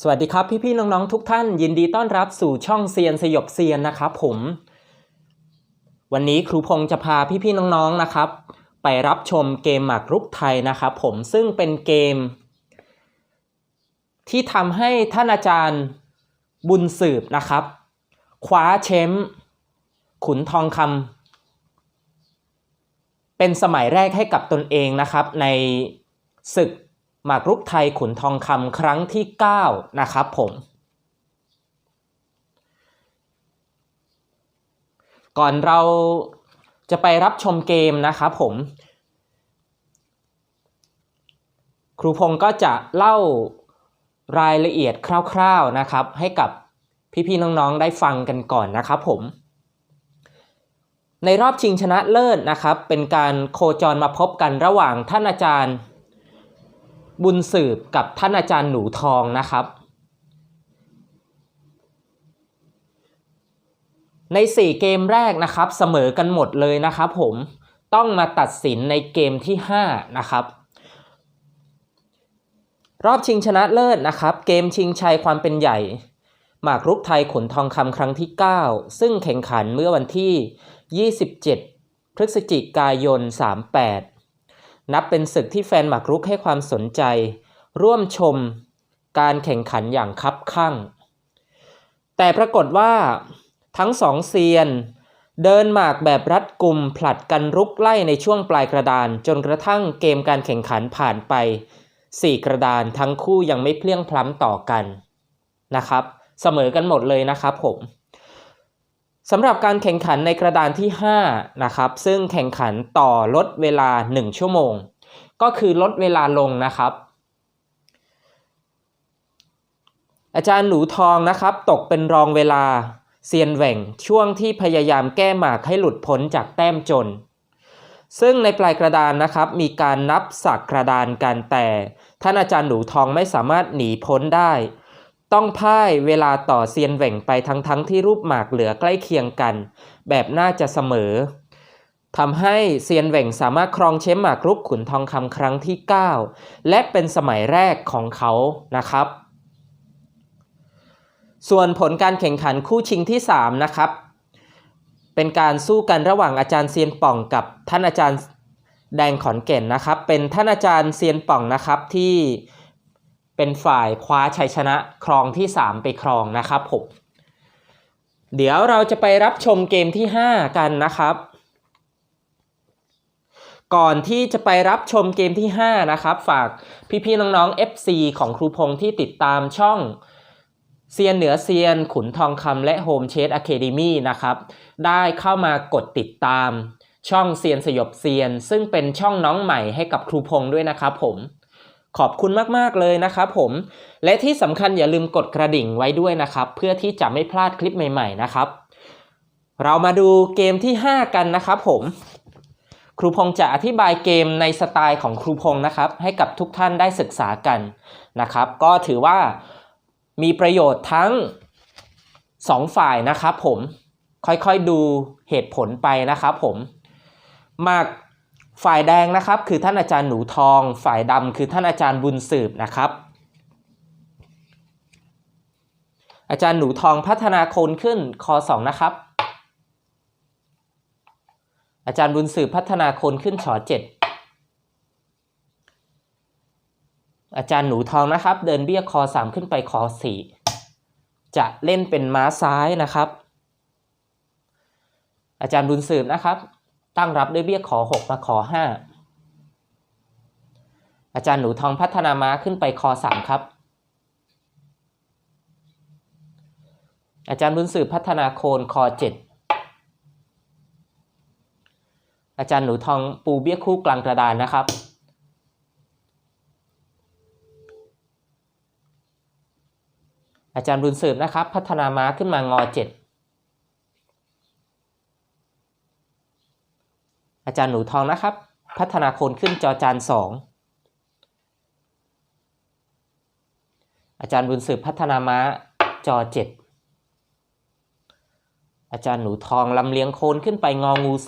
สวัสดีครับพี่ๆน้องๆทุกท่านยินดีต้อนรับสู่ช่องเซียนสยบเซียนนะครับผม วันนี้ครูพงษ์จะพาพี่ๆน้องๆนะครับ ไปรับชมเกมหมากรุกไทยนะครับผมซึ่งเป็นเกม ที่ทำให้ท่านอาจารย์บุญสืบนะครับ คว้าแชมป์ขุนทองคำเป็นสมัยแรกให้กับตนเองนะครับในศึก หมากรุกไทยขุนทองคำครั้งที่ 9 นะครับผม ก่อนเราจะไปรับชมเกมนะครับผม ครูพงศ์ก็จะเล่ารายละเอียดคร่าวๆนะครับ ให้กับพี่ๆน้องๆได้ฟังกันก่อนนะครับผม ในรอบชิงชนะเลิศนะครับ เป็นการโคจรมาพบกันระหว่างท่านอาจารย์ บุญสืบกับท่านอาจารย์หนูทองนะครับ ใน 4 เกมแรกนะครับเสมอกันหมดเลยนะครับผมต้องมาตัดสินในเกมที่ 5 นะครับรอบชิงชนะเลิศนะครับ เกมชิงชัยความเป็นใหญ่ หมากรุกไทยขนทองคำครั้งที่ 9 ซึ่งแข่งขันเมื่อวันที่ 27 พฤศจิกายน 38 นับเป็นศึกที่แฟนหมากรุกให้ความสนใจ ร่วมชมการแข่งขันอย่างคับคั่ง แต่ปรากฏว่าทั้งสองเซียน เดินหมากแบบรัดกุมผลัดกันรุกไล่ในช่วงปลายกระดาน จนกระทั่งเกมการแข่งขันผ่านไป 4 กระดานทั้งคู่ยังไม่เพลี่ยงพล้ำต่อกันนะครับ เสมอกันหมดเลยนะครับผม สำหรับการแข่งขันในกระดานที่ 5 นะครับ ซึ่งแข่งขันต่อลดเวลา 1 ชั่วโมง ก็คือลดเวลาลงนะครับ อาจารย์หนูทองนะครับ ตกเป็นรองเวลาเซียนแหว่งช่วงที่พยายามแก้หมากให้หลุดพ้นจากแต้มจน ซึ่งในปลายกระดานนะครับ มีการนับสักกระดานกันแต่ ท่านอาจารย์หนูทองไม่สามารถหนีพ้นได้ ต้องพ่ายเวลาต่อเซียนแหว่งไปทั้งๆทที่รูปหมากเหลือใกล้เคียงกัน แบบน่าจะเสมอทำให้เซียนแหว่งสามารถครองแชมป์หมากรุกขุนทองคำครั้งที่ 9 และเป็นสมัยแรกของเขานะครับ ส่วนผลการแข่งขันคู่ชิงที่ 3 นะครับ เป็นการสู้กันระหว่างอาจารย์เซียนป่องกับท่านอาจารย์แดงขอนแก่นนะครับ เป็นท่านอาจารย์เซียนป่องนะครับที่ เป็นฝ่ายคว้าชัยชนะครองที่ 3 ไปครองนะครับผมเดี๋ยวเราจะไปรับชมเกมที่ 5 กันนะครับ ก่อนที่จะไปรับชมเกมที่ 5 นะครับ ฝากพี่ๆน้องๆ FC ของครูพงษ์ที่ติดตามช่องเซียนเหนือเซียนขุนทองคำและโฮมเชสอะเคเดมี่นะครับ ได้เข้ามากดติดตามช่องเซียนสยบเซียน ซึ่งเป็นช่องน้องใหม่ให้กับครูพงษ์ด้วยนะครับผม ขอบคุณมาก ๆ เลยนะครับผม และที่สำคัญอย่าลืมกดกระดิ่งไว้ด้วยนะครับ เพื่อที่จะไม่พลาดคลิปใหม่ ๆ นะครับ เรามาดูเกมที่ 5 กันนะครับผม ครูพงษ์จะอธิบายเกมในสไตล์ของครูพงษ์นะครับ ให้กับทุกท่านได้ศึกษากันนะครับ ก็ถือว่ามีประโยชน์ทั้ง 2 ฝ่ายนะครับผม ค่อยๆดูเหตุผลไปนะครับผมหมาก ฝ่ายแดงนะครับคือท่านอาจารย์หนูทอง ฝ่ายดำคือท่านอาจารย์บุญสืบนะครับ อาจารย์หนูทองพัฒนาโคนขึ้นคอ2นะครับ อาจารย์บุญสืบพัฒนาโคนขึ้นชอ7อาจารย์หนูทองนะครับ เดินเบี้ยคอ3ขึ้นไปคอ4จะเล่นเป็นม้าซ้ายนะครับ อาจารย์บุญสืบนะครับ ตั้งรับด้วยเบี้ยขอ6มาขอ 5 อาจารย์หนูทองพัฒนาม้าขึ้นไปคอ 3 ครับ อาจารย์บุญสืบพัฒนาโคนคอ 7 อาจารย์หนูทองปูเบี้ยคู่กลางกระดานนะครับอาจารย์บุญสืบนะครับ พัฒนาม้าขึ้นมางอ7 อาจารย์หนูทองนะครับ พัฒนาโคนขึ้นจอจาน2องอาจารย์บุญสืบพัฒนาม้าจอ7อาจารย์หนูทองลำเลียงโคนขึ้นไปงองู3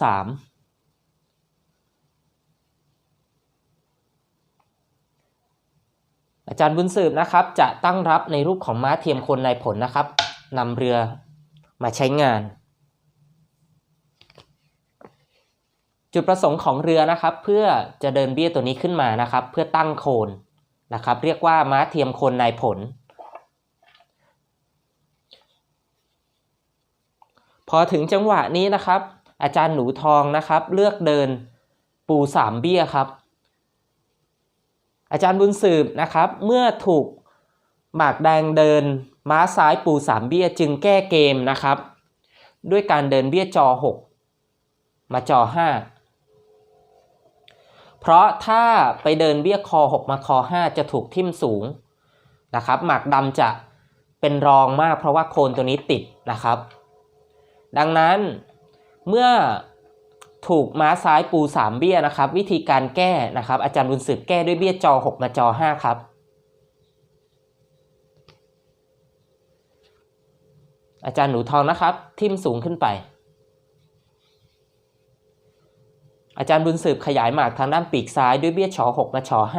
อาจารย์บุญสืบนะครับ จะตั้งรับในรูปของม้าเทียมคนในผลนะครับนำเรือมาใช้งาน จุดประสงค์ของเรือนะครับ เพื่อจะเดินเบี้ยตัวนี้ขึ้นมานะครับ เพื่อตั้งโคนนะครับ เรียกว่าม้าเทียมโคนนายผล พอถึงจังหวะนี้นะครับ อาจารย์หนูทองนะครับ เลือกเดินปูสามเบี้ยครับ อาจารย์บุญสืบนะครับ เมื่อถูกหมากแดงเดินม้าซ้ายปูสามเบี้ยจึงแก้เกมนะครับ ด้วยการเดินเบี้ยจอ 6 มาจอ 5 เพราะถ้าไปเดินเบี้ยคอ 6 มาคอ 5 จะถูกทิ่มสูงนะครับหมากดำจะเป็นรองมากเพราะว่าโคนตัวนี้ติดนะครับ ดังนั้นเมื่อถูกม้าซ้ายปูสามเบี้ยนะครับ วิธีการแก้นะครับ อาจารย์บุญสืบแก้ด้วยเบี้ยจอ 6 มาจอ 5 ครับอาจารย์หนูทองนะครับ ทิ่มสูงขึ้นไป อาจารย์บุญสืบขยายหมากทางด้านปีกซ้ายด้วยเบี้ยชอ6มาชอ5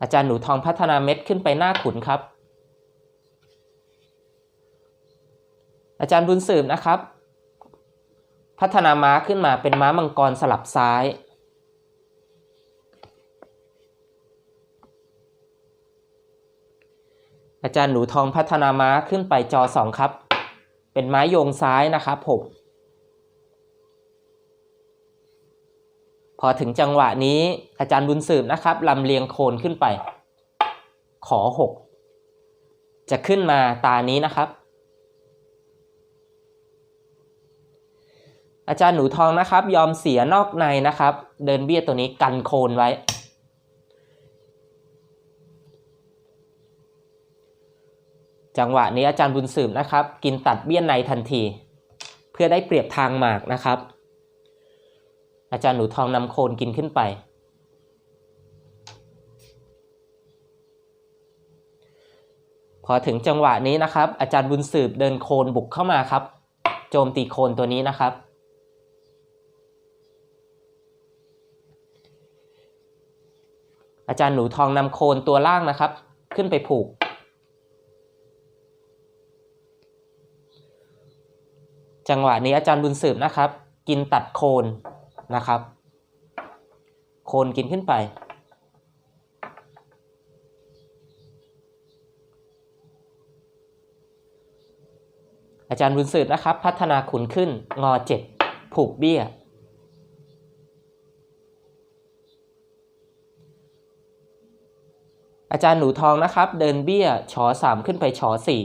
อาจารย์หนูทองพัฒนาเม็ดขึ้นไปหน้าขุนครับ อาจารย์บุญสืบนะครับ พัฒนาม้าขึ้นมาเป็นม้ามังกรสลับซ้ายอาจารย์หนูทองพัฒนาม้าขึ้นไปจอสองครับ เป็นไม้โยงซ้ายนะครับผม พอถึงจังหวะนี้อาจารย์บุญสืบนะครับลำเลียงโคนขึ้นไป ขอหกจะขึ้นมาตานี้นะครับ อาจารย์หนูทองนะครับ ยอมเสียนอกในนะครับ เดินเบี้ยตัวนี้กันโคนไว้ จังหวะนี้อาจารย์บุญสืบนะครับ กินตัดเบี้ยในทันที เพื่อได้เปรียบทางหมากนะครับ อาจารย์หนูทองนำโคนกินขึ้นไป พอถึงจังหวะนี้นะครับ อาจารย์บุญสืบเดินโคนบุกเข้ามาครับ โจมตีโคนตัวนี้นะครับอาจารย์หนูทองนำโคนตัวล่างนะครับ ขึ้นไปผูก จังหวะนี้อาจารย์บุญสืบนะครับ กินตัดโคนนะครับ โคนกินขึ้นไป อาจารย์บุญสืบนะครับ พัฒนาขุนขึ้นงอเจ็ดผูกเบี้ย อาจารย์หนูทองนะครับ เดินเบี้ยชอสามขึ้นไปชอสี่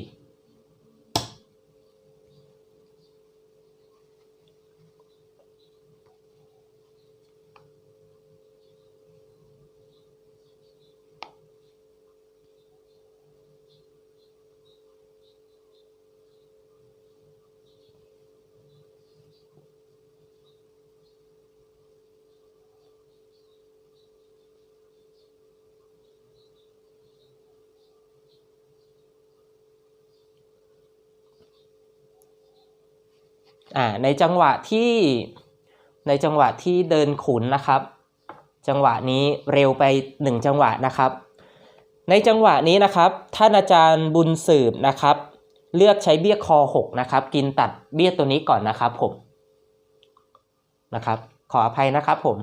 อ่าในจังหวะที่ในจังหวะที่เดินขุนนะครับ จังหวะนี้เร็วไปหนึ่งจังหวะนะครับ ในจังหวะนี้นะครับท่านอาจารย์บุญสืบนะครับ เลือกใช้เบี้ยคอ6นะครับ กินตัดเบี้ยตัวนี้ก่อนนะครับผมนะครับ ขออภัยนะครับผม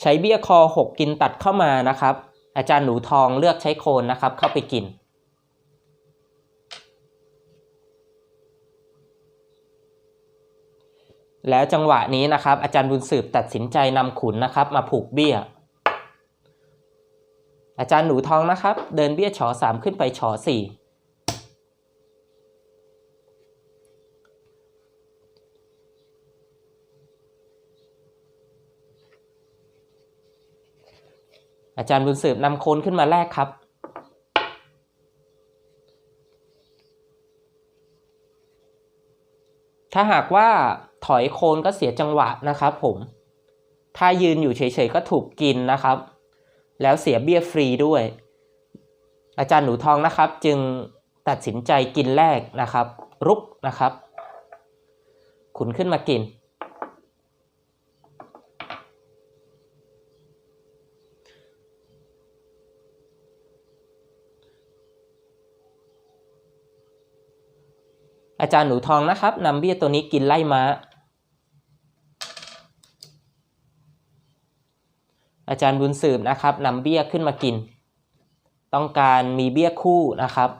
ใช้เบี้ยคอ6กินตัดเข้ามานะครับ อาจารย์หนูทองเลือกใช้โคนนะครับ เข้าไปกิน แล้วจังหวะนี้นะครับ อาจารย์บุญสืบตัดสินใจนำขุนนะครับ มาผูกเบี้ย อาจารย์หนูทองนะครับ เดินเบี้ยฉอสามขึ้นไปฉอสี่อาจารย์บุญสืบนำโคนขึ้นมาแรกครับ ถ้าหากว่าถอยโคนก็เสียจังหวะนะครับผม ถ้ายืนอยู่เฉยๆก็ถูกกินนะครับ แล้วเสียเบี้ยฟรีด้วย อาจารย์หนูทองนะครับ จึงตัดสินใจกินแรกนะครับ รุกนะครับ ขุนขึ้นมากิน อาจารย์หนูทองนะครับนำเบี้ยตัวนี้กินไล่ม้า อาจารย์บุญสืบนะครับนำเบี้ยขึ้นมากิน ต้องการมีเบี้ยคู่นะครับ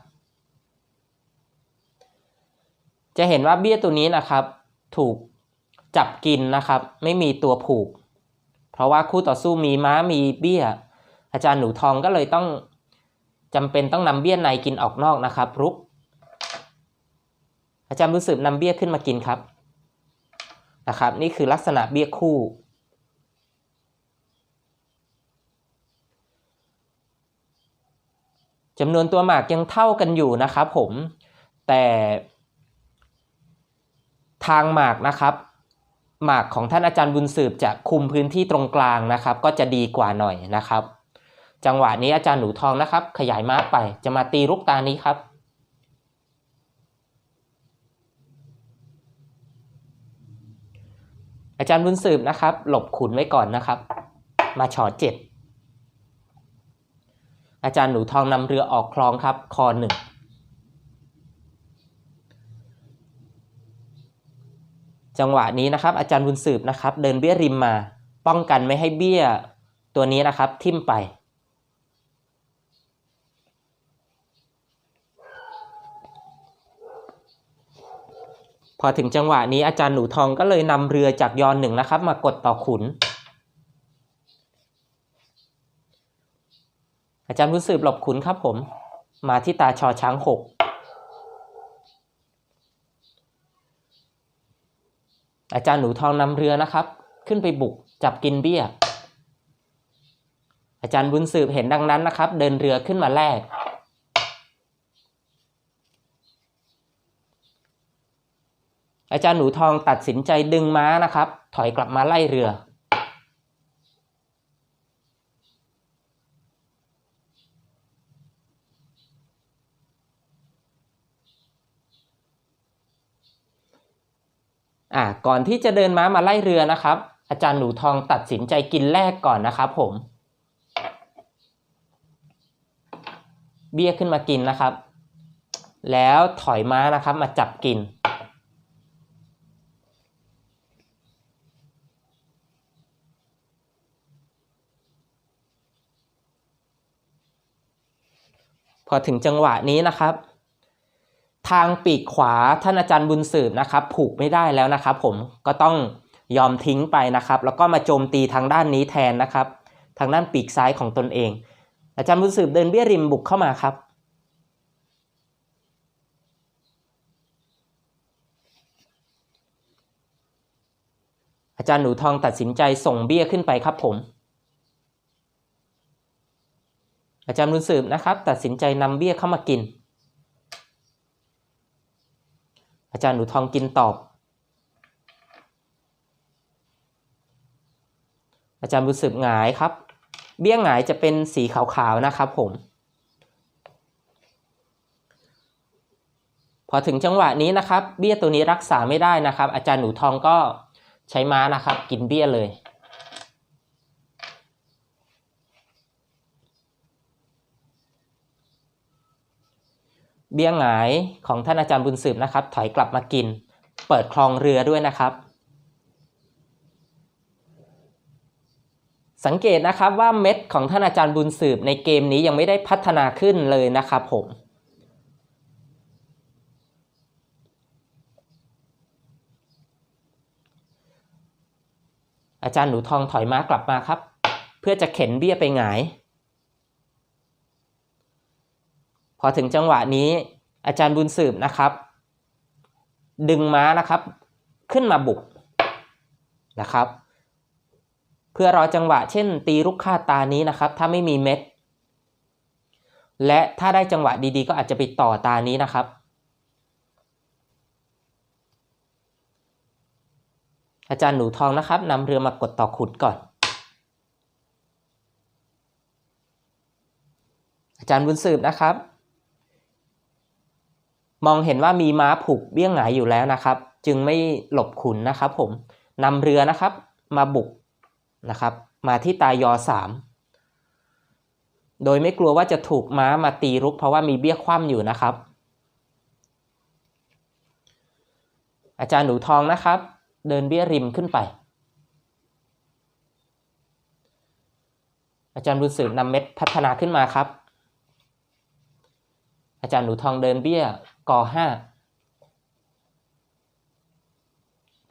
จะเห็นว่าเบี้ยตัวนี้นะครับ ถูกจับกินนะครับ ไม่มีตัวผูก เพราะว่าคู่ต่อสู้มีม้ามีเบี้ย อาจารย์หนูทองก็เลยต้องจำเป็นต้องนำเบี้ยในกินออกนอกนะครับรุก อาจารย์บุญสืบนำเบี้ยขึ้นมากินครับนะครับ นี่คือลักษณะเบี้ยคู่ จำนวนตัวหมากยังเท่ากันอยู่นะครับผม แต่ทางหมากนะครับ หมากของท่านอาจารย์บุญสืบจะคุมพื้นที่ตรงกลางนะครับ ก็จะดีกว่าหน่อยนะครับ จังหวะนี้อาจารย์หนูทองนะครับ ขยายม้าไปจะมาตีลูกตานี้ครับ อาจารย์บุญสืบนะครับ หลบขุนไว้ก่อนนะครับ มาฉอเจ็ดอาจารย์หนูทองนำเรือออกคลองครับคอหนึ่งจังหวะนี้นะครับ อาจารย์บุญสืบนะครับ เดินเบี้ยริมมา ป้องกันไม่ให้เบี้ยตัวนี้นะครับ ทิ่มไป พอถึงจังหวะนี้อาจารย์หนูทองก็เลยนำเรือจากยอนหนึ่งนะครับ มากดต่อขุน อาจารย์บุญสืบหลบขุนครับผม มาที่ตาชอช้างหกอาจารย์หนูทองนำเรือนะครับ ขึ้นไปบุกจับกินเบี้ย อาจารย์บุญสืบเห็นดังนั้นนะครับ เดินเรือขึ้นมาแลก อาจารย์หนูทองตัดสินใจดึงม้านะครับ ถอยกลับมาไล่เรือ อ่าก่อนที่จะเดินม้ามาไล่เรือนะครับ อาจารย์หนูทองตัดสินใจกินแรกก่อนนะครับผม เบี้ยขึ้นมากินนะครับ แล้วถอยม้านะครับมาจับกิน พอถึงจังหวะนี้นะครับ ทางปีกขวาท่านอาจารย์บุญสืบนะครับ ผูกไม่ได้แล้วนะครับ ผมก็ต้องยอมทิ้งไปนะครับ แล้วก็มาโจมตีทางด้านนี้แทนนะครับ ทางด้านปีกซ้ายของตนเอง อาจารย์บุญสืบเดินเบี้ยริมบุกเข้ามาครับอาจารย์หนูทองตัดสินใจส่งเบี้ยขึ้นไปครับผม อาจารย์บุญสืบนะครับ ตัดสินใจนำเบี้ยเข้ามากิน อาจารย์หนูทองกินตอบ อาจารย์บุญสืบหงายครับ เบี้ยหงายจะเป็นสีขาวๆนะครับผม พอถึงจังหวะนี้นะครับ เบี้ยตัวนี้รักษาไม่ได้นะครับ อาจารย์หนูทองก็ใช้ม้านะครับ กินเบี้ยเลย เบี้ยหงายของท่านอาจารย์บุญสืบนะครับ ถอยกลับมากิน เปิดคลองเรือด้วยนะครับ สังเกตนะครับว่าเม็ดของท่านอาจารย์บุญสืบในเกมนี้ยังไม่ได้พัฒนาขึ้นเลยนะครับผมอาจารย์หนูทองถอยม้ากลับมาครับ เพื่อจะเข็นเบี้ยไปหงาย พ อถึงจังหวะนี้อาจารย์บุญสืบนะครับ ดึงม้านะครับ ขึ้นมาบุกนะครับ เพื่อรอจังหวะเช่น ตีลูกค่าตานี้นะครับ ถ้าไม่มีเม็ด และถ้าได้จังหวะดีๆ ก็อาจจะไปต่อตานี้นะครับ อาจารย์หนูทองนะครับนำเรือมากดต่อขุดก่อน อาจารย์บุญสืบนะครับ มองเห็นว่ามีม้าผูกเบี้ยงหงายอยู่แล้วนะครับ จึงไม่หลบขุนนะครับ ผมนำเรือนะครับ มาบุกนะครับ มาที่ตายอสามโดยไม่กลัวว่าจะถูกม้ามาตีรุก เพราะว่ามีเบี้ยคว่ำอยู่นะครับ อาจารย์หนูทองนะครับ เดินเบี้ยริมขึ้นไป อาจารย์บุญสืบนำเม็ดพัฒนาขึ้นมาครับ อาจารย์หนูทองเดินเบี้ย กอห้า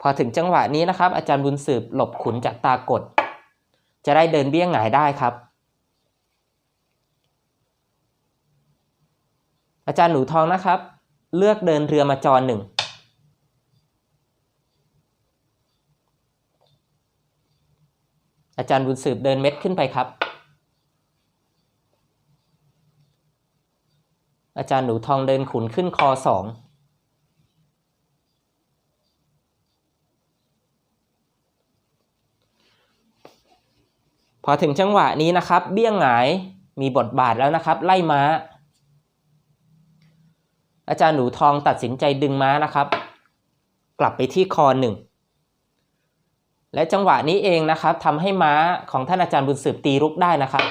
พอถึงจังหวะนี้นะครับ อาจารย์บุญสืบหลบขุนจากตากด จะได้เดินเบี้ยงหงายได้ครับ อาจารย์หนูทองนะครับ เลือกเดินเรือมาจรหนึ่งอาจารย์บุญสืบเดินเม็ดขึ้นไปครับ อาจารย์หนูทองเดินขุนขึ้นคอสองพอถึงจังหวะนี้นะครับ เบี้ยงหงายมีบทบาทแล้วนะครับ ไล่ม้า อาจารย์หนูทองตัดสินใจดึงม้านะครับ กลับไปที่คอหนึ่งและจังหวะนี้เองนะครับทำให้ม้าของท่านอาจารย์บุญสืบตีรุกได้นะครับ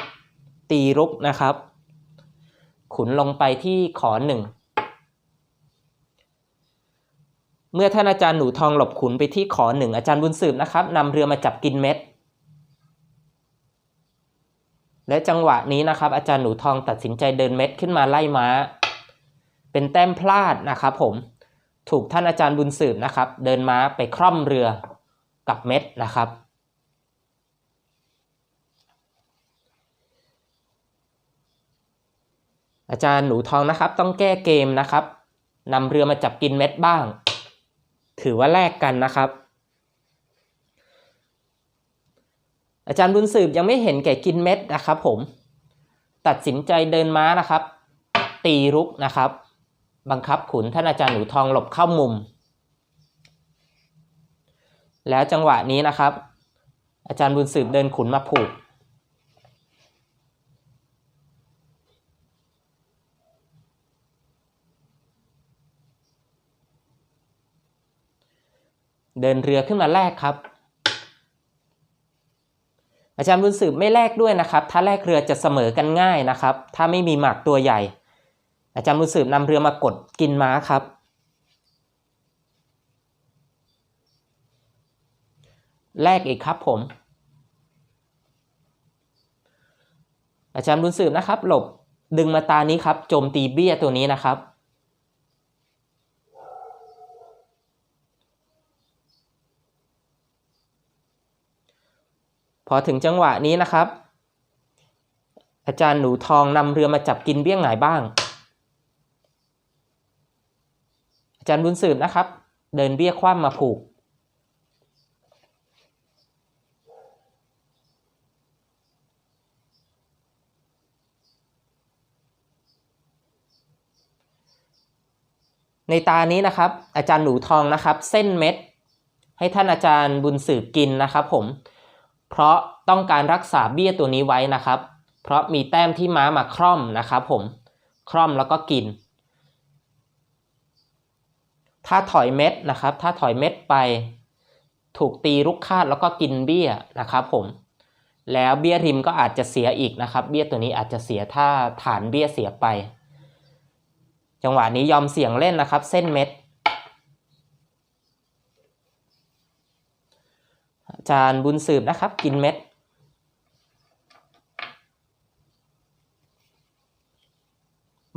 ตีรุกนะครับ ขุนลงไปที่ขอหนึ่ง เมื่อท่านอาจารย์หนูทองหลบขุนไปที่ขอหนึ่งอาจารย์บุญสืบนะครับนำเรือมาจับกินเม็ด และจังหวะนี้นะครับ อาจารย์หนูทองตัดสินใจเดินเม็ดขึ้นมาไล่ม้า เป็นแต้มพลาดนะครับผมถูกท่านอาจารย์บุญสืบนะครับ เดินม้าไปคร่อมเรือกับเม็ดนะครับ อาจารย์หนูทองนะครับ ต้องแก้เกมนะครับนำเรือมาจับกินเม็ดบ้าง ถือว่าแลกกันนะครับ อาจารย์บุญสืบยังไม่เห็นแก่กินเม็ดนะครับผม ตัดสินใจเดินม้านะครับ ตีรุกนะครับ บังคับขุนท่านอาจารย์หนูทองหลบเข้ามุม แล้วจังหวะนี้นะครับ อาจารย์บุญสืบเดินขุนมาผูก เดินเรือขึ้นมาแลกครับ อาจารย์บุญสืบไม่แลกด้วยนะครับ ถ้าแลกเรือจะเสมอกันง่ายนะครับ ถ้าไม่มีหมากตัวใหญ่ อาจารย์บุญสืบนำเรือมากดกินม้าครับ แลกอีกครับผม อาจารย์บุญสืบนะครับ หลบดึงมาตานี้ครับโจมตีเบี้ยตัวนี้นะครับ พอถึงจังหวะนี้นะครับ อาจารย์หนูทองนำเรือมาจับกินเบี้ยงหงายบ้าง อาจารย์บุญสืบนะครับ เดินเบี้ยคว่ำมาผูก ในตานี้นะครับ อาจารย์หนูทองนะครับ เส้นเม็ด ให้ท่านอาจารย์บุญสืบกินนะครับผม เพราะต้องการรักษาเบี้ยตัวนี้ไว้นะครับ เพราะมีแต้มที่ม้ามาคร่อมนะครับผมคร่อมแล้วก็กิน ถ้าถอยเม็ดนะครับ ถ้าถอยเม็ดไป ถูกตีลุกคาดแล้วก็กินเบี้ยนะครับผมแล้วเบี้ยริมก็อาจจะเสียอีกนะครับ เบี้ยตัวนี้อาจจะเสียถ้าฐานเบี้ยเสียไป จังหวะนี้ยอมเสี่ยงเล่นนะครับ เส้นเม็ด อา จารย์บุญสืบนะครับ กินเม็ด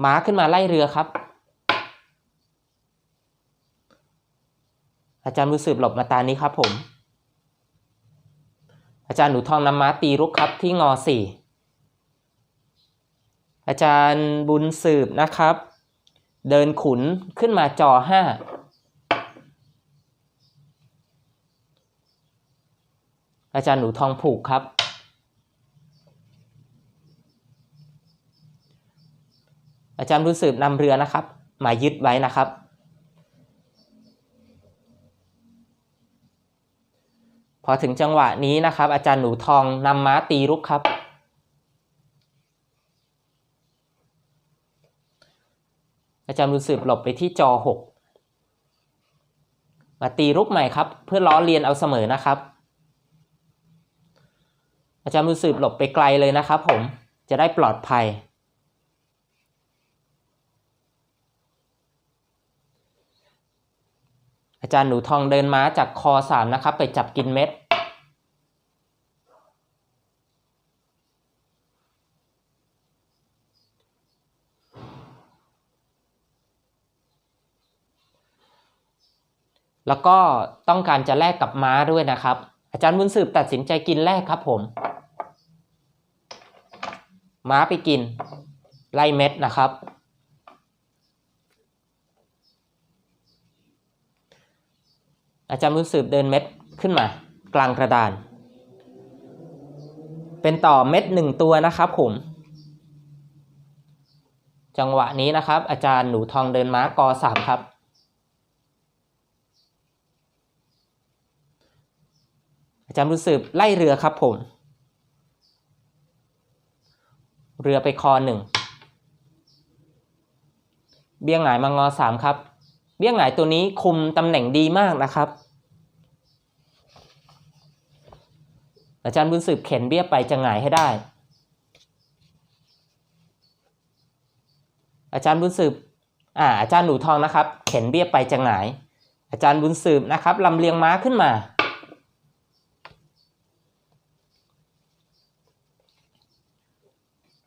ม้าขึ้นมาไล่เรือครับ อาจารย์บุญสืบหลบมาตานี้ครับผม อาจารย์หนูทองนำม้าตีรุกครับที่งอสี่อาจารย์บุญสืบนะครับ เดินขุนขึ้นมาจอห้า อาจารย์หนูทองผูกครับ อาจารย์บุญสืบนำเรือนะครับ มายึดไว้นะครับ พอถึงจังหวะนี้นะครับ อาจารย์หนูทองนำม้าตีรุกครับอาจารย์บุญสืบหลบไปที่จอหกมาตีรุกใหม่ครับ เพื่อล้อเลียนเอาเสมอนะครับ อาจารย์บุญสืบหลบไปไกลเลยนะครับผมจะได้ปลอดภัยอาอาจารย์หนูทองเดินม้าจากคอสามนะครับ ไปจับกินเม็ด แล้วก็ต้องการจะแลกกับม้าด้วยนะครับ อาจารย์บุญสืบตัดสินใจกินแลกครับผม ม้าไปกิน ไล่เม็ดนะครับ อาจารย์บุญสืบเดินเม็ดขึ้นมา กลางกระดาน เป็นต่อเม็ดหนึ่งตัวนะครับผม จังหวะนี้นะครับ อาจารย์หนูทองเดินม้ากอสามครับอาจารย์บุญสืบไล่เรือครับผม เรือไปคอหนึ่งเบี้ยงหงายมางอสามครับ เบี้ยงหงายตัวนี้คุมตำแหน่งดีมากนะครับ อาจารย์บุญสืบเข็นเบี้ยไปจะหงายให้ได้ อาจารย์บุญสืบอ่าอาจารย์หนูทองนะครับ เข็นเบี้ยไปจะหงาย อาจารย์บุญสืบนะครับลำเลียงม้าขึ้นมา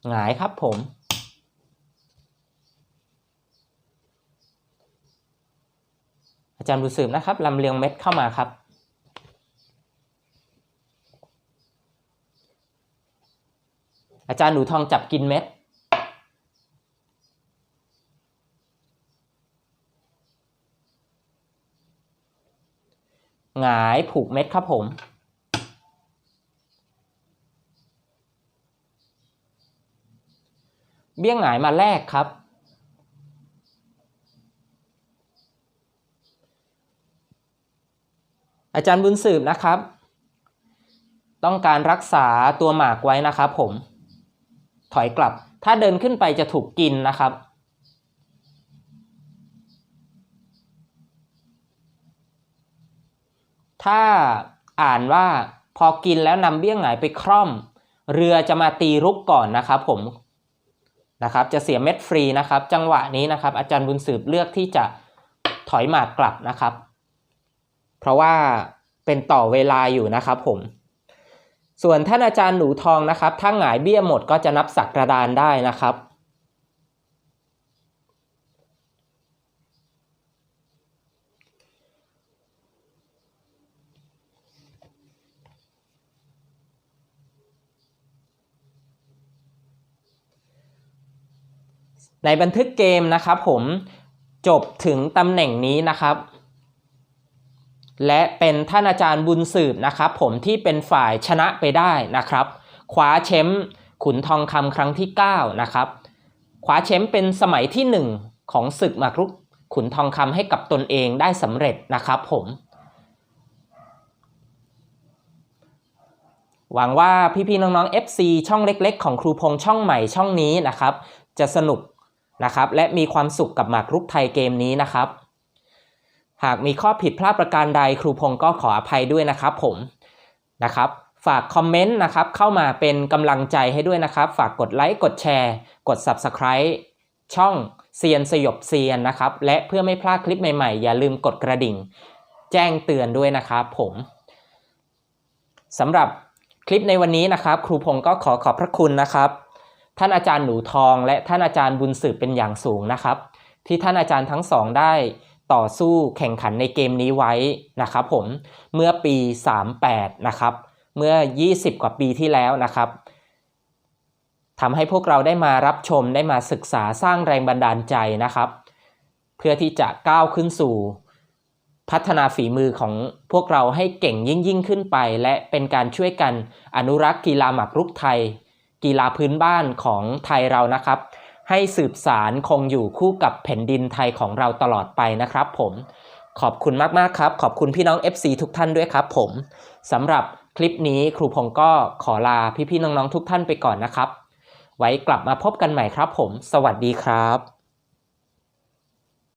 หงายครับผม อาจารย์บุญสืบนะครับลำเลียงเม็ดเข้ามาครับ อาจารย์หนูทองจับกินเม็ดหงายผูกเม็ดครับผม เบี้ยงหงายมาแรกครับ อาจารย์บุญสืบนะครับ ต้องการรักษาตัวหมากไว้นะครับผม ถอยกลับ ถ้าเดินขึ้นไปจะถูกกินนะครับถ้าอ่านว่าพอกินแล้วนำเบี้ยงหงายไปคร่อม เรือจะมาตีรุกก่อนนะครับผม นะครับ จะเสียเม็ดฟรีนะครับ จังหวะนี้นะครับ อาจารย์บุญสืบเลือกที่จะถอยหมากกลับนะครับ เพราะว่าเป็นต่อเวลาอยู่นะครับผม ส่วนท่านอาจารย์หนูทองนะครับ ถ้าหงายเบี้ยหมดก็จะนับสักกระดานได้นะครับ ในบันทึกเกมนะครับผมจบถึงตำแหน่งนี้นะครับ และเป็นท่านอาจารย์บุญสืบนะครับผมที่เป็นฝ่ายชนะไปได้นะครับ คว้าแชมป์ขุนทองคำครั้งที่ 9 นะครับ คว้าแชมป์เป็นสมัยที่ 1 ของศึกหมากรุกขุนทองคำให้กับตนเองได้สำเร็จนะครับผมหวังว่าพี่ๆน้องๆ FC ช่องเล็ก ๆ ของครูพงช่องใหม่ช่องนี้นะครับ จะสนุก นะครับ และมีความสุขกับหมากรุกไทยเกมนี้นะครับ หากมีข้อผิดพลาดประการใดครูพงศ์ก็ขออภัยด้วยนะครับผมนะครับฝากคอมเมนต์นะครับเข้ามาเป็นกำลังใจให้ด้วยนะครับ ฝากกดไลค์กดแชร์ กด Subscribe ช่องเซียนสยบเซียนนะครับ และเพื่อไม่พลาดคลิปใหม่ๆ อย่าลืมกดกระดิ่ง แจ้งเตือนด้วยนะครับผมสำหรับคลิปในวันนี้นะครับ ครูพงศ์ก็ขอขอบพระคุณนะครับ ท่านอาจารย์หนูทอง และท่านอาจารย์บุญสืบเป็นอย่างสูงนะครับ ที่ท่านอาจารย์ทั้งสองได้ต่อสู้แข่งขันในเกมนี้ไว้นะครับผมเมื่อปี 38 นะครับ เมื่อ 20 กว่าปีที่แล้วนะครับทำให้พวกเราได้มารับชมได้มาศึกษาสร้างแรงบันดาลใจนะครับ เพื่อที่จะก้าวขึ้นสู่ พัฒนาฝีมือของพวกเราให้เก่งยิ่งยิ่งขึ้นไป และเป็นการช่วยกันอนุรักษ์กีฬาหมากรุกไทย กีฬาพื้นบ้านของไทยเรานะครับ ให้สืบสารคงอยู่คู่กับแผ่นดินไทยของเราตลอดไปนะครับ ผมขอบคุณมากๆครับ ขอบคุณพี่น้อง FC ทุกท่านด้วยครับ ผมสำหรับคลิปนี้ครูพงศ์ก็ขอลาพี่ๆน้องๆทุกท่านไปก่อนนะครับ ไว้กลับมาพบกันใหม่ครับ ผม สวัสดีครับ